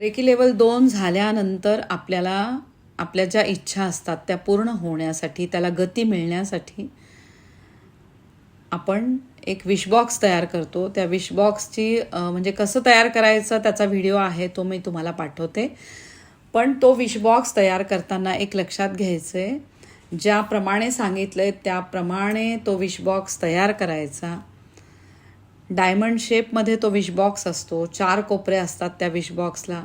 Recce level दोन झाल्यानंतर आपल्याला आपल्या ज्या इच्छा असतात त्या पूर्ण होण्यासाठी त्याला गती मिळण्यासाठी आपण एक विशबॉक्स तयार करतो. त्या विशबॉक्सची म्हणजे कसं तयार करायचं त्याचा व्हिडिओ आहे तो मी तुम्हाला पाठवते. पण तो विशबॉक्स तयार करताना एक लक्षात घ्यायचं आहे ज्याप्रमाणे सांगितलं आहे त्याप्रमाणे तो विशबॉक्स तयार करायचा. डायमंड शेपमध्ये तो विशबॉक्स असतो. चार कोपरे असतात त्या विशबॉक्सला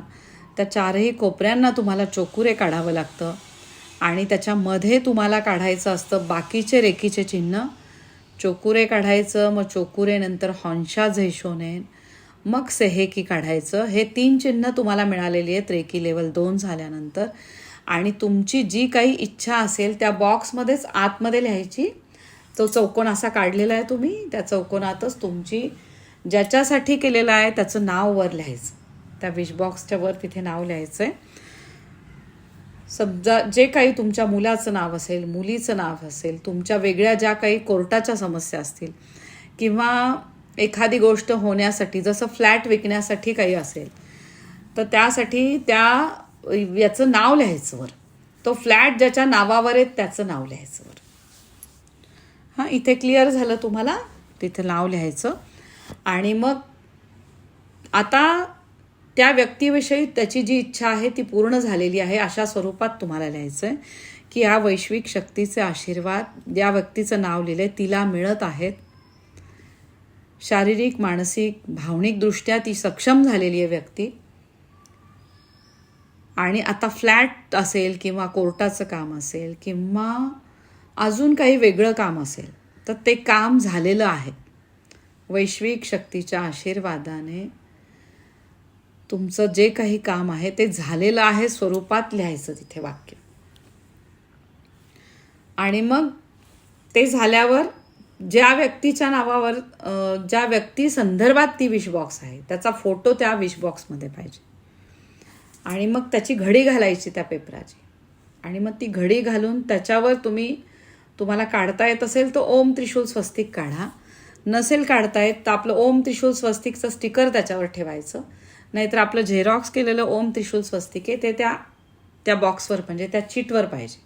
त्या चारही कोपऱ्यांना तुम्हाला चोकुरे काढावं लागतं. आणि त्याच्यामध्ये तुम्हाला काढायचं असतं बाकीचे रेकीचे चिन्ह. चोकुरे काढायचं मग चोकुरे नंतर हॉन्शा झेशोने मग सेहेकी काढायचं. हे तीन चिन्ह तुम्हाला मिळालेली आहेत रेकी लेवल दोन झाल्यानंतर. आणि तुमची जी काही इच्छा असेल त्या बॉक्समध्येच आतमध्ये लिहायची तो चौकोन असा काढलेला आहे तुम्ही त्या चौकोनातच तुमची ज्याच्यासाठी केलेलं आहे त्याचं नाव वर लिहायचं. त्या विशबॉक्सच्या वर तिथे नाव लिहायचं आहे समजा जे काही तुमच्या मुलाचं नाव असेल मुलीचं नाव असेल तुमच्या वेगळ्या ज्या काही कोर्टाच्या समस्या असतील किंवा एखादी गोष्ट होण्यासाठी जसं फ्लॅट विकण्यासाठी काही असेल तर त्यासाठी त्या याचं नाव लिहायचं वर. तो फ्लॅट ज्याच्या नावावर आहे त्याचं नाव लिहायचं वर. हां इथे क्लिअर झालं तुम्हाला? तिथे नाव लिहायचं. आणि मग आता त्या व्यक्तीविषयी त्याची जी इच्छा आहे ती पूर्ण झालेली आहे अशा स्वरूपात तुम्हाला लिहायचं आहे की या वैश्विक शक्तीचे आशीर्वाद ज्या व्यक्तीचं नाव लिहिलंय तिला मिळत आहेत. शारीरिक मानसिक भावनिकदृष्ट्या ती सक्षम झालेली आहे व्यक्ती. आणि आता फ्लॅट असेल किंवा कोर्टाचं काम असेल किंवा अजून काही वेगळं काम असेल तर ते काम झालेलं आहे. वैश्विक शक्तीच्या आशीर्वादाने तुमचं जे काही काम आहे ते झालेलं आहे स्वरूपात लिहायचं तिथे वाक्य. आणि मग ते झाल्यावर ज्या व्यक्तीच्या नावावर ज्या व्यक्ती संदर्भात ती विशबॉक्स आहे त्याचा फोटो त्या विशबॉक्समध्ये पाहिजे. आणि मग त्याची घडी घालायची त्या पेपराची. आणि मग ती घडी घालून त्याच्यावर तुम्ही तुम्हाला काढता येत असेल तर ओम त्रिशूल स्वस्तिक काढा. नसेल काढता येत तर आपलं ओम त्रिशूल स्वस्तिकचं स्टिकर त्याच्यावर ठेवायचं. नाहीतर आपलं झेरॉक्स केलेलं ओम त्रिशूल स्वस्तिक आहे ते त्या त्या बॉक्सवर म्हणजे त्या चिटवर पाहिजे.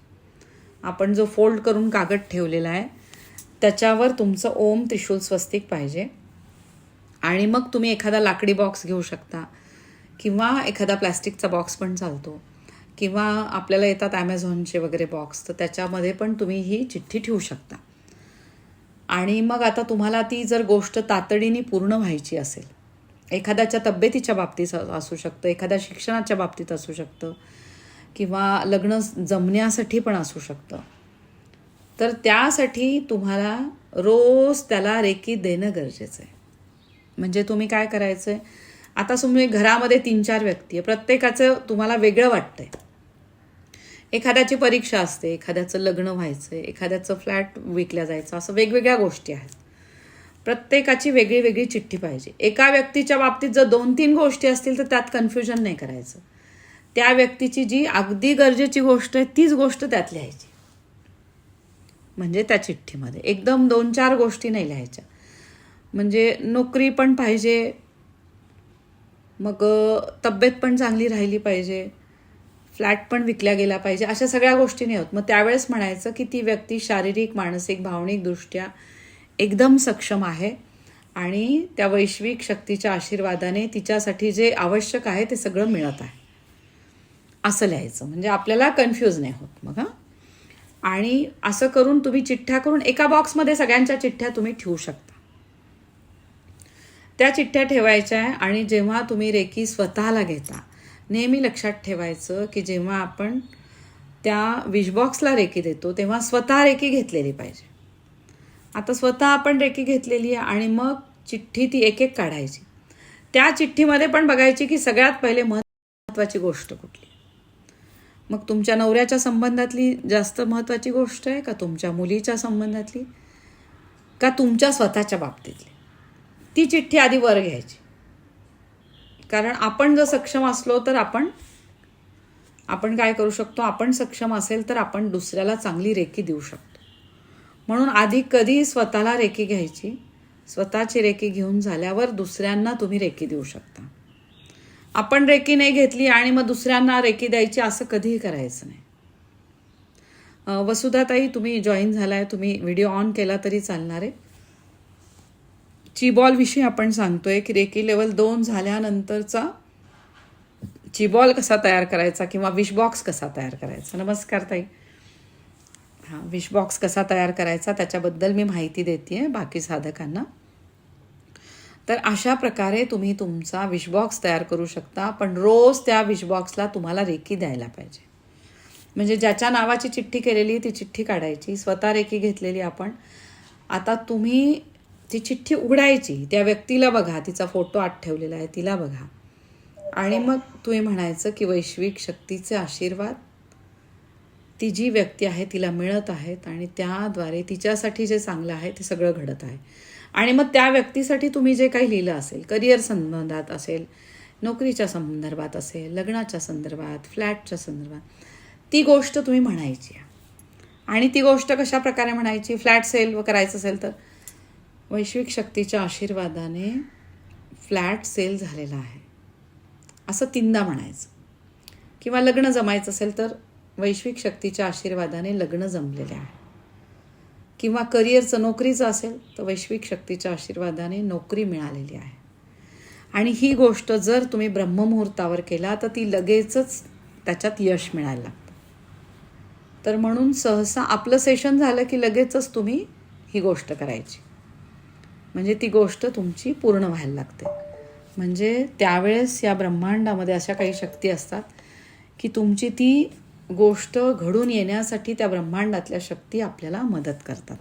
आपण जो फोल्ड करून कागद ठेवलेला आहे त्याच्यावर तुमचं ओम त्रिशूल स्वस्तिक पाहिजे. आणि मग तुम्ही एखादा लाकडी बॉक्स घेऊ शकता किंवा एखादा प्लॅस्टिकचा बॉक्स पण चालतो. किंवा आपल्याला येतात ॲमेझॉनचे वगैरे बॉक्स तर त्याच्यामध्ये पण तुम्ही ही चिठ्ठी ठेवू शकता. आणि मग आता तुम्हाला ती जर गोष्ट तातडीने पूर्ण व्हायची असेल एखाद्याच्या तब्येतीच्या बाबतीत असू शकतं एखाद्या शिक्षणाच्या बाबतीत असू शकतं किंवा लग्न जमण्यासाठी पण असू शकतं तर त्यासाठी तुम्हाला रोज त्याला रेकी देणं गरजेचं आहे. म्हणजे तुम्ही काय करायचं आहे आता तुम्ही घरामध्ये तीन चार व्यक्ती आहे प्रत्येकाचं तुम्हाला वेगळं वाटतंय. एखाद्याची परीक्षा असते एखाद्याचं लग्न व्हायचं आहे एखाद्याचं फ्लॅट विकल्या जायचं असं वेगवेगळ्या गोष्टी आहेत. प्रत्येकाची वेगळी वेगळी चिठ्ठी पाहिजे. एका व्यक्तीच्या बाबतीत जर दोन तीन गोष्टी असतील तर त्यात कन्फ्युजन नाही करायचं. त्या व्यक्तीची जी अगदी गरजेची गोष्ट आहे तीच गोष्ट त्यात लिहायची. म्हणजे त्या चिठ्ठीमध्ये. एकदम दोन चार गोष्टी नाही लिहायच्या. म्हणजे नोकरी पण पाहिजे मग तब्येत पण चांगली राहिली पाहिजे. फ्लॅट पण विकल्या गेला पाहिजे अशा सगळ्या गोष्टी नाही होत. मग त्यावेळेस म्हणायचं की ती व्यक्ती शारीरिक मानसिक भावनिकदृष्ट्या एकदम सक्षम आहे आणि त्या वैश्विक शक्तीच्या आशीर्वादाने तिच्यासाठी जे आवश्यक आहे ते सगळं मिळत आहे. असं लिहायचं. म्हणजे आपल्याला कन्फ्यूज नाही होत मग हां? आणि असं करून तुम्ही चिठ्ठ्या करून एका बॉक्समध्ये सगळ्यांच्या चिठ्ठ्या तुम्ही ठेवू शकता. त्या चिठ्ठ्या ठेवायच्या आहे आणि जेव्हा तुम्ही रेकी स्वतःला घेता नेहमी लक्षात ठेवायचं की जेव्हा आपण त्या विशबॉक्सला रेकी देतो तेव्हा स्वतः रेकी घेतलेली पाहिजे. आता स्वतः आपण रेकी घेतलेली आहे आणि मग चिठ्ठी ती एक एक काढायची. त्या चिठ्ठीमध्ये पण बघायची की सगळ्यात पहिले महत्त्वाची गोष्ट कुठली? मग तुमच्या नवऱ्याच्या संबंधातली जास्त महत्त्वाची गोष्ट आहे का तुमच्या मुलीच्या संबंधातली? का तुमच्या स्वतःच्या बाबतीतली? ती चिठ्ठी आधी वर घ्यायची. कारण आपण जर सक्षम असलो तर आपण आपण काय करू शकतो? आपण सक्षम असेल तर आपण दुसऱ्याला चांगली रेखी देऊ शकतो. म्हणून आधी कधी स्वतःला रेखी घ्यायची? स्वतःची रेखी घेऊन झाल्यावर दुसऱ्यांना तुम्ही रेखी देऊ शकता. आपण रेखी नाही घेतली आणि मग दुसऱ्यांना रेखी द्यायची असं कधीही करायचं नाही. वसुधाताई तुम्ही जॉईन झाला आहे तुम्ही व्हिडिओ ऑन केला तरी चालणार. आहे चिबॉलविषयी आपण सांगतोय की रेकी लेवल दोन झाल्यानंतरचा चिबॉल कसा तयार करायचा किंवा विशबॉक्स कसा तयार करायचा? नमस्कार ताई. हां विशबॉक्स कसा तयार करायचा त्याच्याबद्दल मी माहिती देते आहे बाकी साधकांना. तर अशा प्रकारे तुम्ही तुमचा विशबॉक्स तयार करू शकता पण रोज त्या विशबॉक्सला तुम्हाला रेकी द्यायला पाहिजे. म्हणजे ज्याच्या नावाची चिठ्ठी केलेली ती चिठ्ठी काढायची स्वतः रेकी घेतलेली आपण. आता तुम्ही ती चिठ्ठी उघडायची. त्या व्यक्तीला बघा. तिचा फोटो आत ठेवलेला आहे. तिला बघा. आणि मग तुम्ही म्हणायचं की वैश्विक शक्तीचे आशीर्वाद ती जी व्यक्ती आहे तिला मिळत आहेत आणि त्याद्वारे तिच्यासाठी जे चांगलं आहे ते सगळं घडत आहे. आणि मग त्या व्यक्तीसाठी तुम्ही जे काही लिहिलं असेल करिअर संबंधात असेल नोकरीच्या संदर्भात असेल लग्नाच्या संदर्भात फ्लॅटच्या संदर्भात ती गोष्ट तुम्ही म्हणायची आणि ती गोष्ट कशा प्रकारे म्हणायची? फ्लॅट सेल करायचं असेल तर? वैश्विक शक्तीच्या आशीर्वादाने फ्लॅट सेल झालेला आहे. असं तीनदा म्हणायचं. किंवा लग्न जमायचं असेल तर वैश्विक शक्तीच्या आशीर्वादाने लग्न जमलेले आहे. किंवा करिअरचं नोकरीचं असेल तर वैश्विक शक्तीच्या आशीर्वादाने नोकरी मिळालेली आहे. आणि ही गोष्ट जर तुम्ही ब्रह्ममुहूर्तावर केला तर ती लगेचच त्याच्यात यश मिळायला लागतं. तर म्हणून सहसा आपलं सेशन झालं की लगेचच तुम्ही ही गोष्ट करायची. म्हणजे ती गोष्ट तुमची पूर्ण व्हायला लागते. म्हणजे त्यावेळेस या ब्रह्मांडामध्ये अशा काही शक्ती असतात की तुमची ती गोष्ट घडून येण्यासाठी त्या ब्रह्मांडातल्या शक्ती आपल्याला मदत करतात.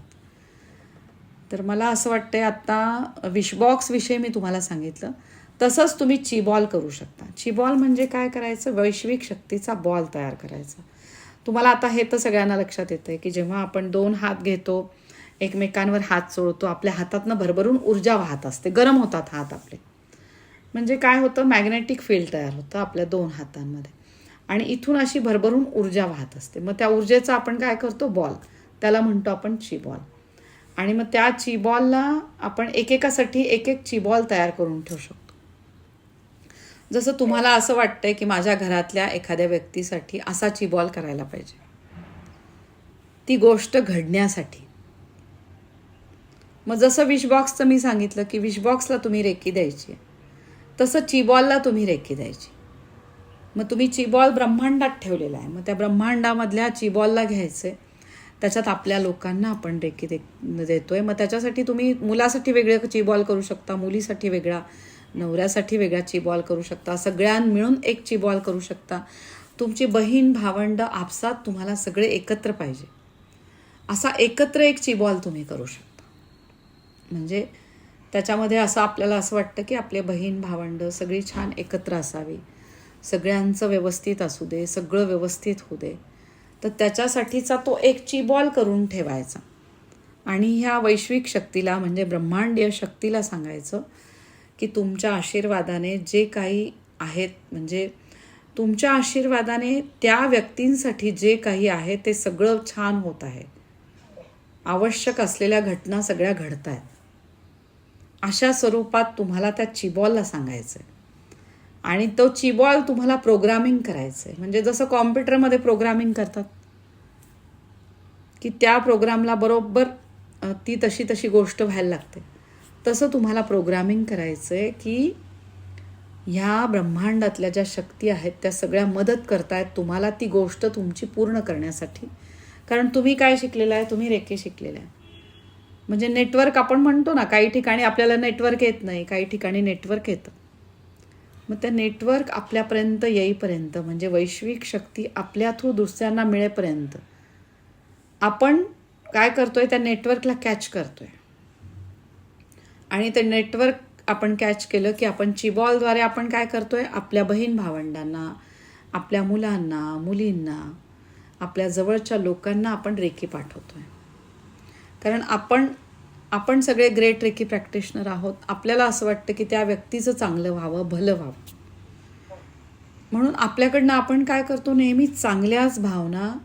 तर मला असं वाटतंय आत्ता विशबॉक्स विषयी मी तुम्हाला सांगितलं. तसंच तुम्ही चिबॉल करू शकता. चिबॉल म्हणजे काय करायचं? वैश्विक शक्तीचा बॉल तयार करायचा. तुम्हाला आता हे तर सगळ्यांना लक्षात येतं आहे की जेव्हा आपण दोन हात घेतो एकमेकांवर हात चोळतो आपल्या हातातनं भरभरून ऊर्जा वाहत असते. गरम होतात हात आपले. म्हणजे काय होतं? मॅग्नेटिक फील्ड तयार होतं आपल्या दोन हातांमध्ये. आणि इथून अशी भरभरून ऊर्जा वाहत असते. मग त्या ऊर्जेचा आपण काय करतो? बॉल. त्याला म्हणतो आपण चिबॉल आणि मग त्या चिबॉलला आपण एकेकासाठी एक एक चिबॉल तयार करून ठेवू शकतो. जसं तुम्हाला असं वाटतंय की माझ्या घरातल्या एखाद्या व्यक्तीसाठी असा चिबॉल करायला पाहिजे. ती गोष्ट घडण्यासाठी. मग जसं विशबॉक्सचं मी सांगितलं की विशबॉक्सला तुम्ही रेकी द्यायची आहे. तसं चिबॉलला तुम्ही रेकी द्यायची मग तुम्ही चिबॉल ब्रह्मांडात ठेवलेला आहे. मग त्या ब्रह्मांडामधल्या चिबॉलला घ्यायचं आहे त्याच्यात आपल्या लोकांना आपण रेकी दे देतोय. मग त्याच्यासाठी तुम्ही मुलासाठी वेगळं चिबॉल करू शकता मुलीसाठी वेगळा नवऱ्यासाठी वेगळा चिबॉल करू शकता सगळ्यां मिळून एक चिबॉल करू शकता. तुमची बहीण भावंड आपसात तुम्हाला सगळे एकत्र पाहिजे. असा एकत्र एक चिबॉल तुम्ही करू शकता. म्हणजे त्याच्यामध्ये असं आपल्याला असं वाटतं की आपले बहीण भावंड सगळी छान एकत्र असावी. सगळ्यांचं व्यवस्थित असू दे सगळं व्यवस्थित होऊ दे. तर त्याच्यासाठीचा तो एक चिबॉल करून ठेवायचा. आणि ह्या वैश्विक शक्तीला म्हणजे ब्रह्मांडीय शक्तीला सांगायचं की तुमच्या आशीर्वादाने जे काही आहेत म्हणजे तुमच्या आशीर्वादाने त्या व्यक्तींसाठी जे काही आहे ते सगळं छान होत आहे. आवश्यक असलेल्या घटना सगळ्या घडत आहेत अशा स्वरूपात तुम्हाला त्या चिबॉलला सांगायचं आहे आणि तो चिबॉल तुम्हाला प्रोग्रामिंग करायचं आहे म्हणजे जसं कॉम्प्युटरमध्ये प्रोग्रामिंग करतात. की त्या प्रोग्रामला बरोबर ती तशी तशी गोष्ट व्हायला लागते. तसं तुम्हाला प्रोग्रामिंग करायचं आहे की ह्या ब्रह्मांडातल्या ज्या शक्ती आहेत त्या सगळ्या मदत करतायत तुम्हाला ती गोष्ट तुमची पूर्ण करण्यासाठी. कारण तुम्ही काय शिकलेलं आहे? तुम्ही रेखे शिकलेलं आहे म्हणजे नेटवर्क आपण म्हणतो ना काही ठिकाणी आपल्याला नेटवर्क येत नाही काही ठिकाणी नेटवर्क येतं. मग त्या नेटवर्क आपल्यापर्यंत येईपर्यंत म्हणजे वैश्विक शक्ती आपल्या थ्रू दुसऱ्यांना मिळेपर्यंत आपण काय करतोय त्या नेटवर्कला कॅच करतोय. आणि ते नेटवर्क आपण कॅच केलं की आपण चिबॉलद्वारे आपण काय करतोय आपल्या बहीण भावंडांना आपल्या मुलांना मुलींना आपल्या जवळच्या लोकांना आपण रेकी पाठवतोय. कारण आपण आपण सगळे ग्रेट रेकी प्रॅक्टिशनर आहोत. आपल्याला असं वाटतं की त्या व्यक्तीचं चांगलं व्हावं भलं व्हावं. म्हणून आपल्याकडनं आपण काय करतो? नेहमी चांगल्याच भावना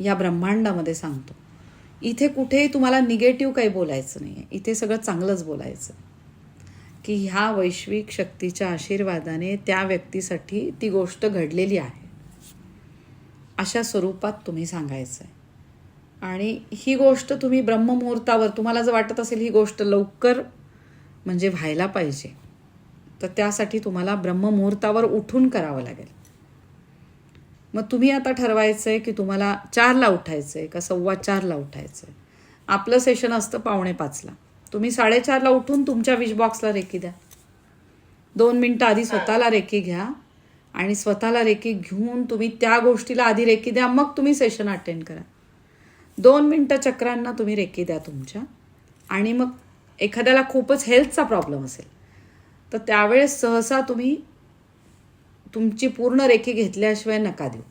या ब्रह्मांडामध्ये सांगतो. इथे कुठेही तुम्हाला निगेटिव्ह काही बोलायचं नाही आहे इथे सगळं चांगलंच बोलायचं. की ह्या वैश्विक शक्तीच्या आशीर्वादाने त्या व्यक्तीसाठी ती गोष्ट घडलेली आहे. अशा स्वरूपात तुम्ही सांगायचं आहे आणि ही गोष्ट तुम्ही ब्रह्ममुहूर्तावर तुम्हाला जर वाटत असेल ही गोष्ट लवकर म्हणजे व्हायला पाहिजे तर त्यासाठी तुम्हाला ब्रह्ममुहूर्तावर उठून करावं लागेल. मग तुम्ही आता ठरवायचं आहे की तुम्हाला चारला उठायचं आहे का सव्वा चारला उठायचं आहे आपलं सेशन असतं पावणे पाचला. तुम्ही साडेचारला उठून तुमच्या विश बॉक्सला रेकी द्या. दोन मिनटं आधी स्वतःला रेकी घ्या आणि स्वतःला रेकी घेऊन तुम्ही त्या गोष्टीला आधी रेकी द्या मग तुम्ही सेशन अटेंड करा. दोन मिनटं चक्रांना तुम्ही रेकी द्या तुमच्या. आणि मग एखाद्याला खूपच हेल्थचा प्रॉब्लेम असेल तर त्यावेळेस सहसा तुम्ही तुमची पूर्ण रेखी घेतल्याशिवाय नका देऊ.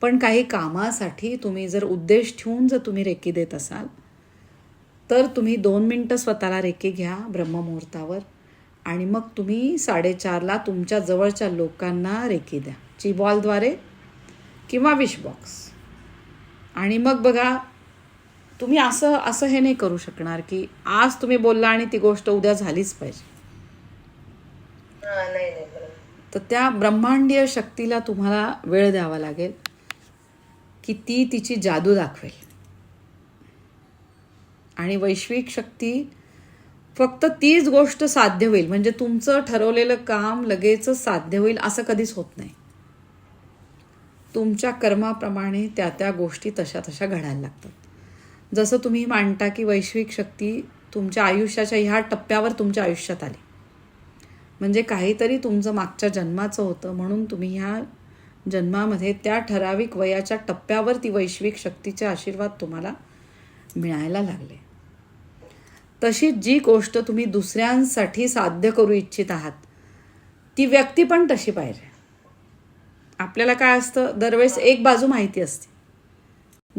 पण काही कामासाठी तुम्ही जर उद्देश ठेवून जर तुम्ही रेकी देत असाल तर तुम्ही दोन मिनटं स्वतःला रेकी घ्या ब्रह्ममुहूर्तावर आणि मग तुम्ही साडेचारला तुमच्या जवळच्या लोकांना रेकी द्या. चिबॉलद्वारे किंवा विशबॉक्स आणि मग बघा तुम्ही असं असं हे नाही करू शकणार की आज तुम्ही बोलला आणि ती गोष्ट उद्या झालीच पाहिजे. हा नाही नाही बरोबर. तर त्या ब्रह्मांडीय शक्तीला तुम्हाला वेळ द्यावा लागेल की ती तिची जादू दाखवेल. आणि वैश्विक शक्ती फक्त तीच गोष्ट साध्य होईल. म्हणजे तुमचं ठरवलेलं काम लगेचच साध्य होईल असं कधीच होत नाही. तुमच्या कर्माप्रमाणे त्या त्या गोष्टी तशा तशा घडायला लागतात. जसं तुम्ही मांडता की वैश्विक शक्ती तुमच्या आयुष्याच्या ह्या टप्प्यावर तुमच्या आयुष्यात आली. म्हणजे काहीतरी तुमचं मागच्या जन्माचं होतं म्हणून तुम्ही ह्या जन्मामध्ये त्या ठराविक वयाच्या टप्प्यावर ती वैश्विक शक्तीचे आशीर्वाद तुम्हाला मिळायला लागले. तशी जी गोष्ट तुम्ही दुसऱ्यांसाठी साध्य करू इच्छित आहात ती व्यक्ती पण तशी पाहिजे. आपल्याला काय असतं? दरवेळेस एक बाजू माहिती असते.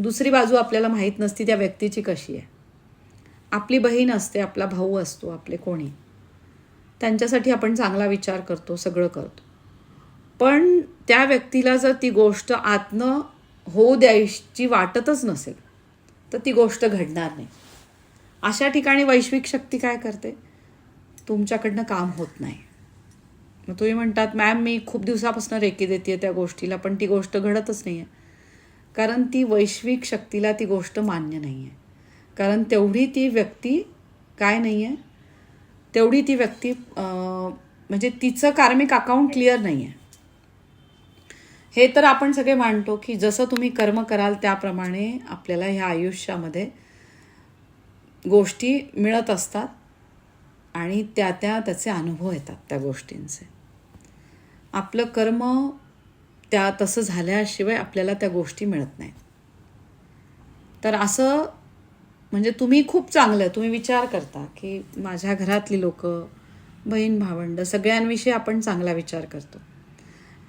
दुसरी बाजू आपल्याला माहीत नसती त्या व्यक्तीची कशी आहे. आपली बहीण असते आपला भाऊ असतो आपले कोणी. त्यांच्यासाठी आपण चांगला विचार करतो सगळं करतो. पण त्या व्यक्तीला जर ती गोष्ट आतनं होऊ द्यायची वाटतच नसेल तर ती गोष्ट घडणार नाही. अशा ठिकाणी वैश्विक शक्ती काय करते? तुमच्याकडनं काम होत नाही. मग तुम्ही म्हणतात मॅम मी खूप दिवसापासून रेकी देते त्या गोष्टीला पण ती गोष्ट घडतच नाही आहे कारण ती वैश्विक शक्तीला ती गोष्ट मान्य नाही आहे कारण तेवढी ती व्यक्ती काय नाही आहे तेवढी ती व्यक्ती म्हणजे तिचं कार्मिक अकाउंट क्लिअर नाही आहे हे तर आपण सगळे मानतो की जसं तुम्ही कर्म कराल त्याप्रमाणे आपल्याला ह्या आयुष्यामध्ये गोष्टी मिळत असतात आणि त्या त्या त्याचे अनुभव येतात त्या गोष्टींचे. आपलं कर्म त्या तसं झाल्याशिवाय आपल्याला त्या गोष्टी मिळत नाहीत. तर असं म्हणजे तुम्ही खूप चांगलं तुम्ही विचार करता की माझ्या घरातली लोक बहीण भावंड सगळ्यांविषयी आपण चांगला विचार करतो.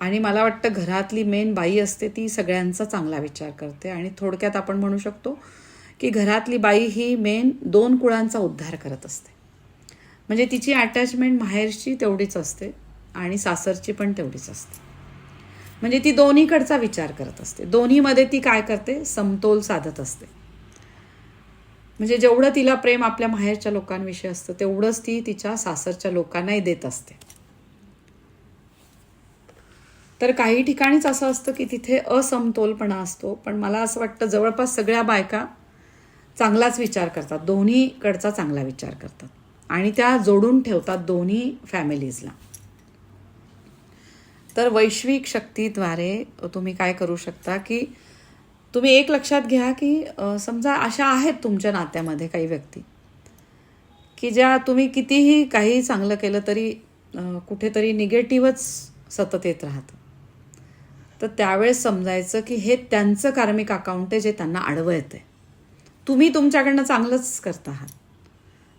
आणि मला वाटतं घरातली मेन बाई असते ती सगळ्यांचा चांगला विचार करते. आणि थोडक्यात आपण म्हणू शकतो की घरातली बाई ही मेन दोन कुळांचा उद्धार करत असते. म्हणजे तिची अटॅचमेंट माहेरची तेवढीच असते. आणि सासरची पण तेवढीच असते. म्हणजे ती दोन्हीकडचा विचार करत असते. दोन्हीमध्ये ती काय करते? समतोल साधत असते. म्हणजे जेवढं तिला प्रेम आपल्या माहेरच्या लोकांविषयी असतं तेवढंच ती तिच्या सासरच्या लोकांनाही देत असते. तर काही ठिकाणीच असं असतं की तिथे असमतोलपणा असतो. पण मला असं वाटतं जवळपास सगळ्या बायका चांगलाच विचार करतात. दोन्हीकडचा चांगला विचार करतात. आणि त्या जोडून ठेवतात दोन्ही फॅमिलीजला तर वैश्विक शक्तीद्वारे तुम्ही काय करू शकता की तुम्ही एक लक्षात घ्या की समजा अशा आहेत तुमच्या नात्यामध्ये काही व्यक्ती की ज्या तुम्ही कितीही काही चांगलं केलं तरी कुठेतरी निगेटिव्हच सतत येत राहतं. तर त्यावेळेस समजायचं की हे त्यांचं कार्मिक अकाउंट आहे जे त्यांना आडवं येतं आहे तुम्ही तुमच्याकडनं चांगलंच करत आहात.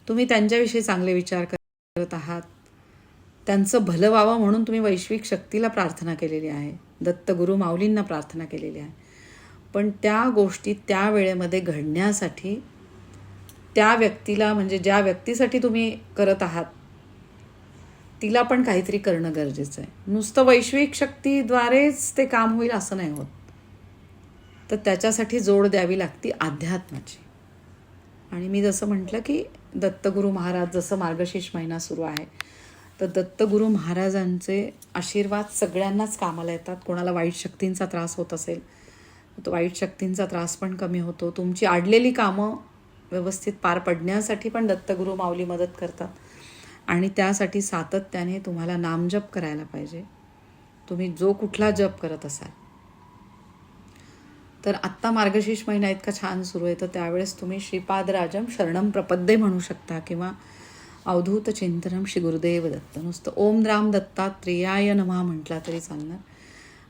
तुम्ही त्यांच्याविषयी चांगले विचार करत आहात. त्यांचं भलं व्हावं म्हणून तुम्ही वैश्विक शक्तीला प्रार्थना केलेली आहे. दत्तगुरु माऊलींना प्रार्थना केलेली आहे. पण त्या गोष्टी त्या वेळेमध्ये घडण्यासाठी त्या व्यक्तीला म्हणजे ज्या व्यक्तीसाठी तुम्ही करत आहात तिला पण काहीतरी करणं गरजेचं आहे. नुसतं वैश्विक शक्तीद्वारेच ते काम होईल असं नाही होत. तर त्याच्यासाठी जोड द्यावी लागती अध्यात्माची. आणि मी जसं म्हटलं की दत्तगुरू महाराज जसं मार्गशीर्ष महिना सुरू आहे तर दत्तगुरू महाराजांचे आशीर्वाद सगळ्यांनाच कामाला येतात. कोणाला वाईट शक्तींचा त्रास होत असेल तो वाईट शक्तींचा त्रास पण कमी होतो. तुमची आडलेली कामं व्यवस्थित पार पडण्यासाठी पण दत्तगुरू माऊली मदत करतात. आणि त्यासाठी सातत्याने तुम्हाला नामजप करायला पाहिजे. तुम्ही जो कुठला जप करत असाल. तर आत्ता मार्गशीर्ष महिना इतका छान सुरू आहे तर त्यावेळेस तुम्ही श्रीपादराजम शरणम प्रपद्ये म्हणू शकता किंवा अवधूत चिंतनम श्री गुरुदेव दत्त नुसतं ओम राम दत्तात्रेयाय नमा म्हटला तरी चालणार.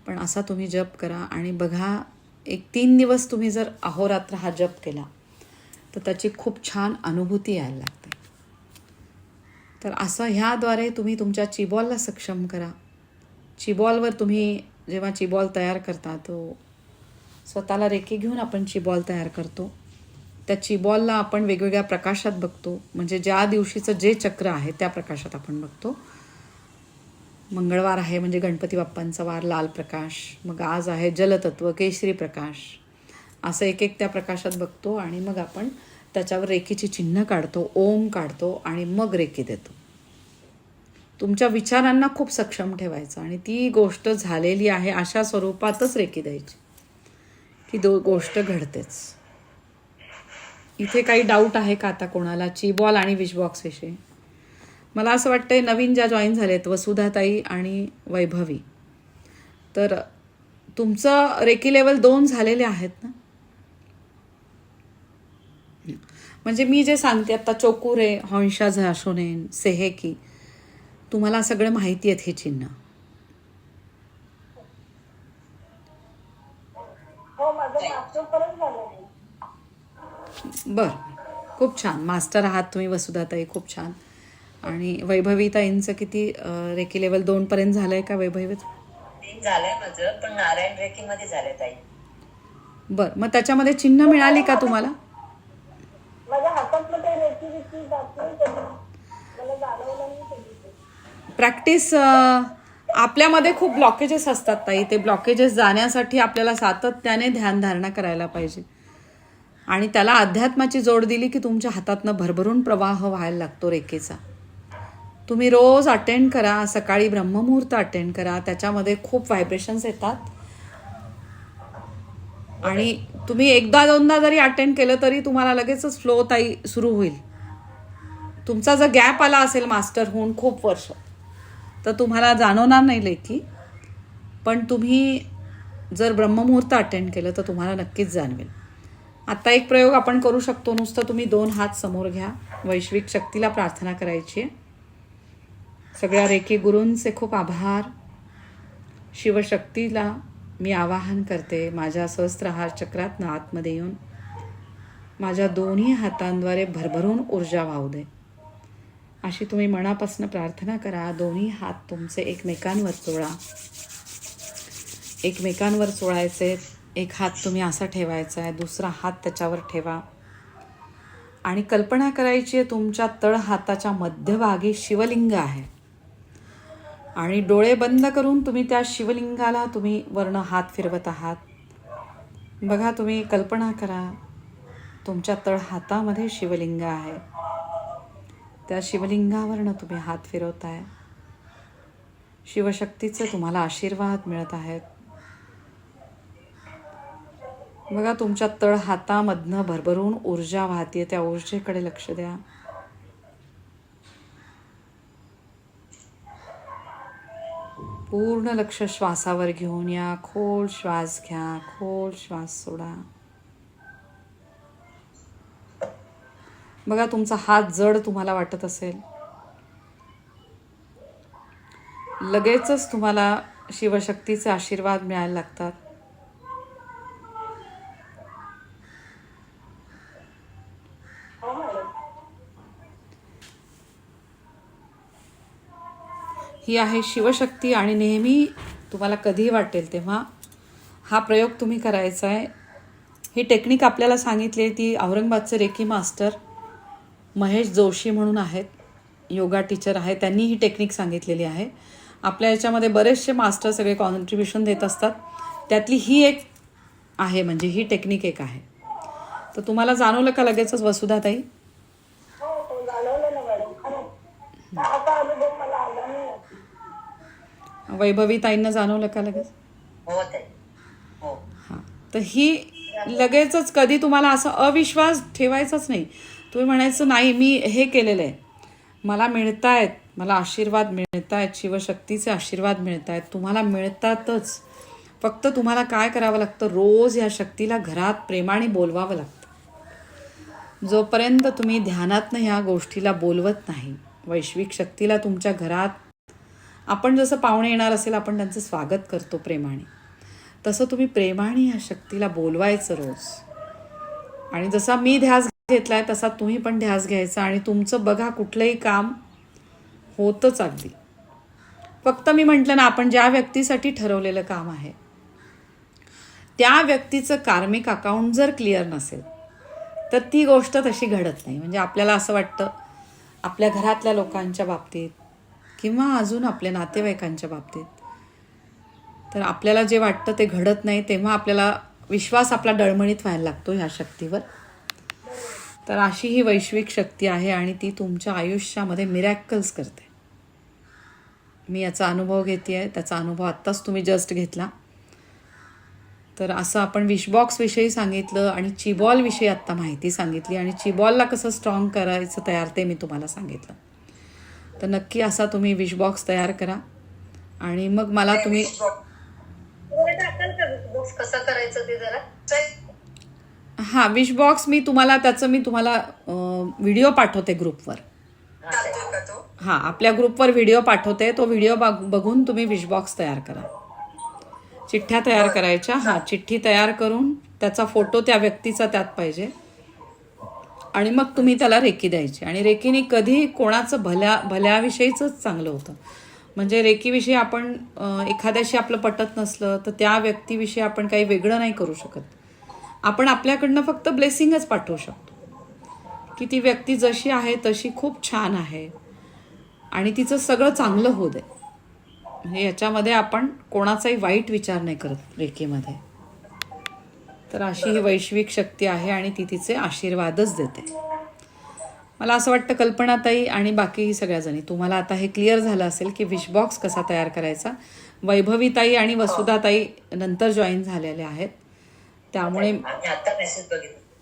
पण असा तुम्ही जप करा आणि बघा एक तीन दिवस तुम्ही जर अहोरात्र हा जप केला तर त्याची खूप छान अनुभूती यायला लागते. तर असं ह्याद्वारे तुम्ही तुमच्या चिबॉलला सक्षम करा. चिबॉलवर तुम्ही जेव्हा चिबॉल तयार करता तो स्वतःला रेखी घेऊन आपण चिबॉल तयार करतो. त्या चिबॉलला आपण वेगवेगळ्या प्रकाशात बघतो. म्हणजे ज्या दिवशीचं जे चक्र आहे त्या प्रकाशात आपण बघतो. मंगळवार आहे म्हणजे गणपती बाप्पांचा वार लाल प्रकाश. मग आज आहे जलतत्व केशरी प्रकाश. असं एक एक त्या प्रकाशात बघतो आणि मग आपण त्याच्यावर रेखीची चिन्ह काढतो ओम काढतो आणि मग रेखी देतो. तुमच्या विचारांना खूप सक्षम ठेवायचं आणि ती गोष्ट झालेली आहे अशा स्वरूपातच रेखी द्यायची. की दो गोष्ट घडतेच. इथे काही डाऊट आहे का आता कोणाला चीबॉल आणि विशबॉक्स विषयी. मला असं वाटतंय नवीन ज्या जॉईन झालेत वसुधाताई आणि वैभवी तर तुमचं रेकी लेवल दोन झालेले आहेत ना? म्हणजे मी जे सांगते आता चोकुरे हॉन्शा झाशोनेन सेहेकी तुम्हाला सगळं माहिती आहेत हे चिन्ह हो माझं मास्टर पर्यंत झालं नाही बर. खूप छान. मास्टर आहात तुम्ही वसुधाताई खूप छान. आणि वैभवीताईंचं किती रेकी लेवल दोन पर्यंत झालंय का वैभवी? तीन झालंय माझं पण नारायण रेकी मध्ये झालंय ताई. बर. मग त्याच्यामध्ये चिन्ह मिळाली का तुम्हाला? माझ्या हातात मध्ये रेकी बिकी जात नाही कधी मला जाणवलं नाही कधी प्रॅक्टिस आपल्यामध्ये खूप ब्लॉकेजेस असतात ताई. ते ब्लॉकेजेस जाण्यासाठी आपल्याला सातत्याने ध्यानधारणा करायला पाहिजे. आणि त्याला अध्यात्माची जोड दिली की तुमच्या हातातनं भरभरून प्रवाह व्हायला लागतो रेखेचा. तुम्ही रोज अटेंड करा सकाळी ब्रह्ममुहूर्त अटेंड करा त्याच्यामध्ये खूप व्हायब्रेशन्स येतात. आणि तुम्ही एकदा दोनदा जरी अटेंड केलं तरी तुम्हाला लगेचच फ्लो ताई सुरू होईल. तुमचा जर गॅप आला असेल मास्टर होऊन खूप वर्ष तर तुम्हाला जाणवणार नाही लेखी. पण तुम्ही जर ब्रह्ममुहूर्त अटेंड केलं तर तुम्हाला नक्कीच जाणवेल. आता एक प्रयोग आपण करू शकतो. नुसतं तुम्ही दोन हात समोर घ्या. वैश्विक शक्तीला प्रार्थना करायची. आहे सगळ्या रेकी गुरूंचे खूप आभार. शिवशक्तीला मी आवाहन करते माझ्या सहस्त्रहार चक्रातनं आतमध्ये येऊन माझ्या दोन्ही हातांद्वारे भरभरून ऊर्जा वाहू दे. अशी तुम्ही मनापासून प्रार्थना करा. दोन्ही हात तुमचे एकमेकांवर चोळा. एकमेकांवर चोळायचे. एक हात तुम्ही असा ठेवायचा आहे दुसरा हात त्याच्यावर ठेवा. आणि कल्पना करायची आहे तुमच्या तळ हाताच्या मध्यभागी शिवलिंग आहे. आणि डोळे बंद करून तुम्ही त्या शिवलिंगाला तुम्ही वर्ण हात फिरवत आहात. बघा तुम्ही कल्पना करा तुमच्या तळ हातामध्ये शिवलिंग आहे. त्या शिवलिंगावरनं तुम्ही हात फिरवताय. शिवशक्तीचे तुम्हाला आशीर्वाद मिळत आहेत. बघा तुमच्या तळ हातामधनं भरभरून ऊर्जा वाहते त्या ऊर्जेकडे लक्ष द्या. पूर्ण लक्ष श्वासावर घेऊन या. खोल श्वास घ्या. खोल श्वास सोडा. बघा तुमचा हात जड तुम्हाला वाटत असेल. लगेचच तुम्हाला शिवशक्तीचे आशीर्वाद मिळायला लागतात. ही आहे शिवशक्ती आणि नेहमी तुम्हाला कधीही वाटेल तेव्हा हा प्रयोग तुम्ही करायचा आहे. ही टेक्निक आपल्याला सांगितली आहे ती औरंगाबादचे रेकी मास्टर महेश जोशी म्हणून आहेत. योगा टीचर आहे त्यांनी ही टेक्निक सांगितलेली आहे. आपल्या याच्यामध्ये बरेचसे मास्टर सगळे कॉन्ट्रीब्युशन देत असतात. त्यातली ही एक आहे म्हणजे ही टेक्निक एक आहे. तर तुम्हाला जाणवलं का लगेचच वसुधाताई हो वैभवी ताईंना जाणवलं का लगेच? हो ताई. हो. हां. तर ही लगेचच कधी तुम्हाला असं अविश्वास ठेवायचाच नाही. तुम्ही म्हणायचं नाही मी हे केलेलं आहे. मला मिळतायत. मला आशीर्वाद मिळतायत. शिवशक्तीचे आशीर्वाद मिळत आहेत तुम्हाला मिळतातच. फक्त तुम्हाला काय करावं लागतं? रोज या शक्तीला घरात प्रेमाने बोलवावं लागतं. जोपर्यंत तुम्ही ध्यानातनं ह्या गोष्टीला बोलवत नाही वैश्विक शक्तीला तुमच्या घरात आपण जसं पाहुणे येणार असेल आपण त्यांचं स्वागत करतो प्रेमाने. तसं तुम्ही प्रेमाने ह्या शक्तीला बोलवायचं रोज. आणि जसा मी ध्यास घेतलाय तसा तुम्ही पण ध्यास घ्यायचा आणि तुमचं बघा कुठलंही काम होतच अगदी. फक्त मी म्हटलं ना आपण ज्या व्यक्तीसाठी ठरवलेलं काम आहे त्या व्यक्तीचं कार्मिक अकाउंट जर क्लिअर नसेल तर ती गोष्ट तशी घडत नाही. म्हणजे आपल्याला असं वाटतं आपल्या घरातल्या लोकांच्या बाबतीत किंवा अजून आपल्या नातेवाईकांच्या बाबतीत. तर आपल्याला जे वाटतं ते घडत नाही तेव्हा आपल्याला विश्वास आपला डळमळीत व्हायला लागतो ह्या शक्तीवर. तर अशी ही वैश्विक शक्ती आहे आणि ती तुमच्या आयुष्यामध्ये मिरॅकल्स करते. मी याचा अनुभव घेते आहे त्याचा अनुभव आत्ताच तुम्ही जस्ट घेतला. तर असं आपण विशबॉक्सविषयी सांगितलं आणि चिबॉलविषयी आत्ता माहिती सांगितली आणि चिबॉलला कसं स्ट्रॉंग करायचं तयार ते मी तुम्हाला सांगितलं. तर नक्की असा तुम्ही विशबॉक्स तयार करा. आणि मग मला तुम्ही बुक्स हां विश बॉक्स मी तुम्हाला त्याचं मी तुम्हाला व्हिडिओ पाठवते ग्रुपवर हां आपल्या ग्रुपवर व्हिडिओ पाठवते. तो व्हिडिओ बघून तुम्ही विश बॉक्स तयार करा. चिठ्ठ्या तयार करायच्या. हां चिठ्ठी तयार करून त्याचा फोटो त्या व्यक्तीचा त्यात पाहिजे. आणि मग तुम्ही त्याला रेकी द्यायची. आणि रेकीने कधी कोणाचं भल्या भल्याविषयीचंच चांगलं होतं. म्हणजे रेकीविषयी आपण एखाद्याशी आपलं पटत नसलं तर त्या व्यक्तीविषयी आपण काही वेगळं नाही करू शकत. आपण आपल्याकडनं फक्त ब्लेसिंगच पाठवू शकतो. की ती व्यक्ती जशी आहे तशी खूप छान आहे. आणि तिचं सगळं चांगलं होऊ दे. म्हणजे याच्यामध्ये आपण कोणाचाही वाईट विचार नाही करत रेकीमध्ये. तर अशी ही वैश्विक शक्ती आहे आणि ती तिचे आशीर्वादच देते. मला असं वाटतं कल्पनाताई आणि बाकी सगळ्याजणी तुम्हाला आता हे क्लिअर झालं असेल की विशबॉक्स कसा तयार करायचा. वैभवीताई आणि वसुधाताई नंतर जॉईन झालेल्या आहेत. त्यामुळे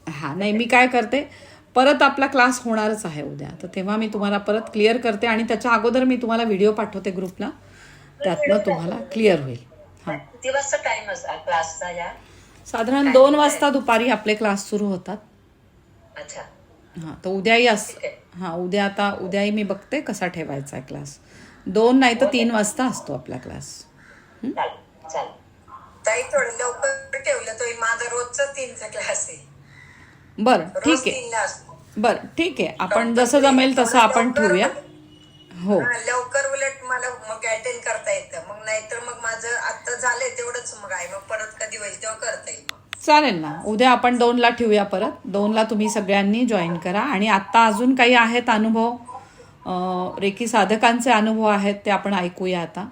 हां नाही मी काय करते परत आपला क्लास होणारच आहे उद्या. तर तेव्हा मी तुम्हाला परत क्लिअर करते आणि त्याच्या अगोदर मी तुम्हाला व्हिडिओ पाठवते ग्रुपला. त्यातनं तुम्हाला क्लिअर होईल. हां. साधारण दोन वाजता दुपारी आपले क्लास सुरू होतात. अच्छा. हां तर उद्याही अस हां उद्या आता उद्याही मी बघते कसा ठेवायचा आहे क्लास. दोन नाही तर तीन वाजता असतो आपला क्लास. ताई थोडं लवकर ठेवलं तो माझा रोजचा तीनचा क्लास आहे. बरं रोज ठीक आहे. बरं ठीक आहे. आपण जसं जमेल तसं आपण ठेवूया. हो. लवकर उलट मला मग अटेंड करता येतं. मग नाहीतर मग माझं आता झालंय तेवढंच मग आहे. मग परत कधी होईल तेव्हा करता येईल चालेल ना. उद्या आपण दोनला ठेवूया परत. दोनला तुम्ही सगळ्यांनी जॉईन करा. आणि आत्ता अजून काही आहेत अनुभव? रेकी साधकांचे अनुभव आहेत ते आपण ऐकूया आता.